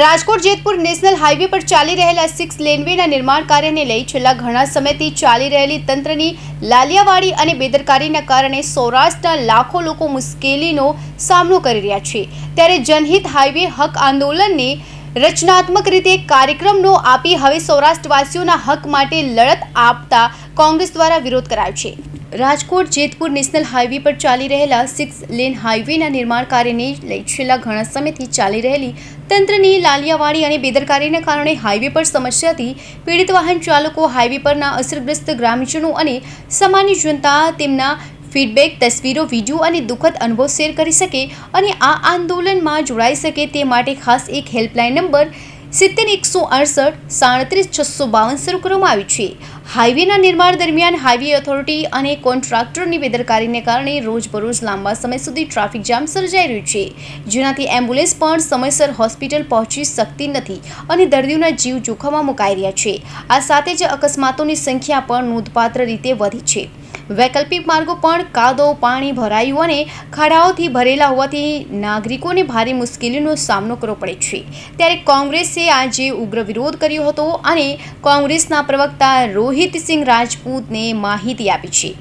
Rajkot Jetpur national highway પર ચાલી રહેલા સિક્સ લેનવેના નિર્માણ કાર્યને લઈ છેલ્લા ઘણા સમયથી ચાલી રહેલી તંત્રની લાલિયાવાડી અને બેદરકારીના કારણે સૌરાષ્ટ્રના લાખો લોકો મુશ્કેલીનો સામનો કરી રહ્યા છે. ત્યારે જનહિત હાઈવે હક આંદોલનને રચનાત્મક રીતે કાર્યક્રમનો આપી હવે સૌરાષ્ટ્રવાસીઓના હક માટે લડત આપતા કોંગ્રેસ દ્વારા વિરોધ કરાયો છે. રાજકોટ જેતપુર નેશનલ હાઈવે પર ચાલી રહેલા સિક્સ લેન હાઈવેના નિર્માણ કાર્યને લઈ છેલ્લા ઘણા સમયથી ચાલી રહેલી તંત્રની લાલિયાવાડી અને બેદરકારીના કારણે હાઈવે પર સમસ્યાથી પીડિત વાહન ચાલકો હાઈવે પરના અસરગ્રસ્ત ગ્રામજનો અને સામાન્ય જનતા તેમના ફીડબેક, તસવીરો, વીડિયો અને દુઃખદ અનુભવ શેર કરી શકે અને આ આંદોલનમાં જોડાઈ શકે તે માટે ખાસ એક હેલ્પલાઇન નંબર સિત્તેર, એકસો અડસઠ, સાડત્રીસ, છસો બાવન શરૂ કરવામાં આવ્યું છે. હાઈવેના નિર્માણ દરમિયાન હાઈવે ઓથોરિટી અને કોન્ટ્રાક્ટરની બેદરકારીને કારણે રોજબરોજ લાંબા સમય સુધી ટ્રાફિક જામ સર્જાઈ રહ્યું છે. જેનાથી એમ્બ્યુલન્સ પણ સમયસર હોસ્પિટલ પહોંચી શકતી નથી અને દર્દીઓના જીવ જોખમમાં મુકાઈ રહ્યા છે. આ સાથે જ અકસ્માતોની સંખ્યા પણ નોંધપાત્ર રીતે વધી છે. વૈકલ્પિક માર્ગો પણ કાદો, પાણી ભરાયું અને ખાડાઓથી ભરેલા હોવાથી નાગરિકોને ભારે મુશ્કેલીનો સામનો કરવો પડે છે. ત્યારે કોંગ્રેસે આજે ઉગ્ર વિરોધ કર્યો હતો અને કોંગ્રેસના પ્રવક્તા રોહિતસિંહ રાજપૂતને માહિતી આપી છે.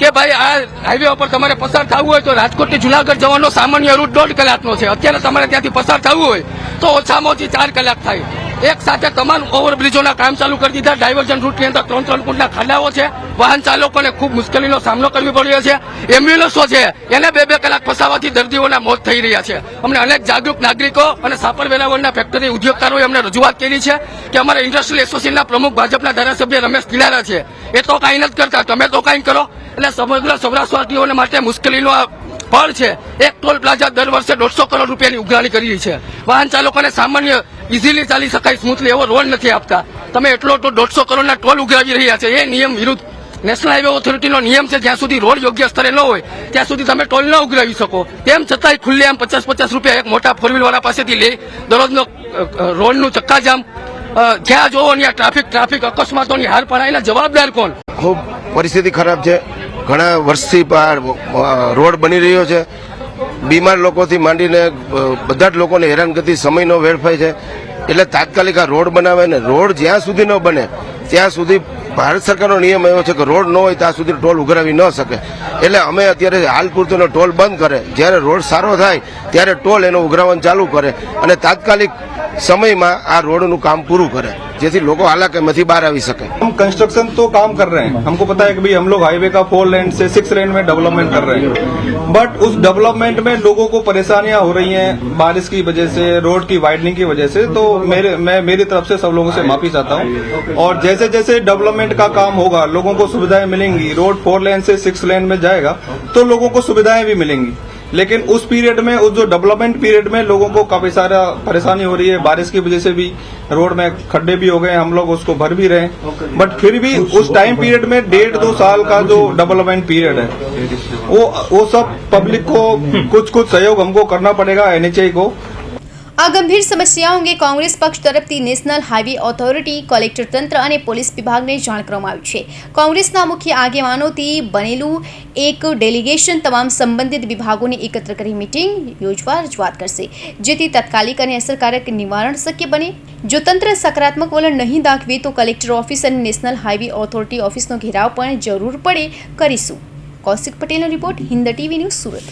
કે ભાઈ, આ હાઈવે ઉપર તમારે પસાર થવું હોય તો રાજકોટથી જુનાગઢ જવાનો સામાન્ય રૂટ દોઢ કલાકનો છે. અત્યારે તમારે ત્યાંથી પસાર થવું હોય તો ઓછામાં ઓછી ચાર કલાક થાય. એક સાથે તમામ ઓવરબ્રિજોના કામ ચાલુ કરી દીધા. ડાયવર્જન રૂટની અંદર ત્રણ ત્રણ ફૂટના ખાડાઓ છે. વાહન ચાલકોને ખૂબ મુશ્કેલીનો સામનો કરવો પડ્યો છે. એમ્બ્યુલન્સો છે, એને બે બે કલાક ફસાવાથી દર્દીઓના મોત થઈ રહ્યા છે. અમને અનેક જાગૃત નાગરિકો અને સાપર વેરાવળના ફેક્ટરી ઉદ્યોગકારોએ અમને રજૂઆત કરી છે કે અમારા ઇન્ડસ્ટ્રીયલ એસોસિએશનના પ્રમુખ ભાજપના ધારાસભ્ય રમેશ કિલારા છે. એ તો કાંઈ નથી કરતા. તમે તો કાંઈ કરો. એટલે સમગ્ર સૌરાષ્ટ્રવાસીઓને માટે મુશ્કેલીનો ફળ છે. એક ટોલ પ્લાઝા દર વર્ષે દોઢસો કરોડ રૂપિયાની ઉઘરાણી કરી છે. વાહન ચાલકોને સામાન્ય ઇઝીલી ચાલી શકાય સ્મૂથલી એવો રોડ નથી આપતા. તમે એટલો તો દોઢસો કરોડના ટોલ ઉઘરાવી રહ્યા છે. એ નિયમ વિરુદ્ધ નેશનલ હાઈવે ઓથોરિટીનો નિયમ છે, જ્યાં સુધી રોડ યોગ્ય સ્તરે ન હોય, ત્યાં સુધી તમે ટોલ ન ઉઘરાવી શકો. તેમ છતાંય ખુલ્લે આમ પચાસ પચાસ રૂપિયા એક મોટા ફોર વાળા પાસેથી લે દરરોજનો રોડનું ચક્કાજામ. જ્યાં જોવો ત્યાં ટ્રાફિક ટ્રાફિક અકસ્માતોની હાર પડાયેલા જવાબદાર કોણ? ખૂબ પરિસ્થિતિ ખરાબ છે. ઘણા વર્ષથી રોડ બની રહ્યો છે. બીમાર લોકોથી માંડીને બધા જ લોકોને હેરાનગતિ, સમયનો વેડફાય છે. એટલે તાત્કાલિક આ રોડ બનાવે ને રોડ જ્યાં સુધી ન બને, ત્યાં સુધી ભારત સરકારનો નિયમ એવો છે કે રોડ ન હોય ત્યાં સુધી ટોલ ઉઘરાવી ન શકે. એટલે અમે અત્યારે હાલ પૂરતોનો ટોલ બંધ કરે. જ્યારે રોડ સારો થાય, ત્યારે ટોલ એનો ઉઘરાવવાનું ચાલુ કરે. અને તાત્કાલિક સમયમાં આ રોડનું કામ પૂરું કરે જેથી લોકો હાલાકીમાંથી બહાર આવી શકે हम कंस्ट्रक्शन तो काम कर रहे हैं हमको पता है कि भाई हम लोग हाईवे का फोर लेन से सिक्स लेन में डेवलपमेंट कर रहे हैं बट उस डेवलपमेंट में लोगों को परेशानियां हो रही हैं बारिश की वजह से रोड की वाइडनिंग की वजह से तो मेरे मैं मेरी तरफ से सब लोगों से माफी चाहता हूं और जैसे जैसे डेवलपमेंट का काम होगा लोगों को सुविधाएं मिलेंगी रोड फोर लेन से सिक्स लेन में जाएगा तो लोगों को सुविधाएं भी मिलेंगी लेकिन उस पीरियड में, उस जो डेवलपमेंट पीरियड में लोगों को काफ़ी सारा परेशानी हो रही है। बारिश की वजह से भी रोड में खड्डे भी हो गए हम लोग उसको भर भी रहे बट फिर भी उस टाइम पीरियड में डेढ़ दो साल का जो डेवलपमेंट पीरियड है, वो वो सब पब्लिक को कुछ कुछ सहयोग हमको करना पड़ेगा, एनएचआई को। આ ગંભીર સમસ્યાઓ અંગે કોંગ્રેસ પક્ષ તરફથી નેશનલ હાઈવે ઓથોરિટી, કલેક્ટર તંત્ર અને પોલીસ વિભાગને જાણ કરવામાં આવ્યું છે. કોંગ્રેસના મુખ્ય આગેવાનોથી બનેલું એક ડેલિગેશન તમામ સંબંધિત વિભાગોને એકત્ર કરી મિટિંગ યોજવા રજૂઆત કરશે, જેથી તાત્કાલિક અને અસરકારક નિવારણ શક્ય બને. જો તંત્ર સકારાત્મક વલણ નહીં દાખવે, તો કલેક્ટર ઓફિસ અને નેશનલ હાઈવે ઓથોરિટી ઓફિસનો ઘેરાવ પણ જરૂર પડે કરીશું. કૌશિક પટેલનો report Hind TV news Surat.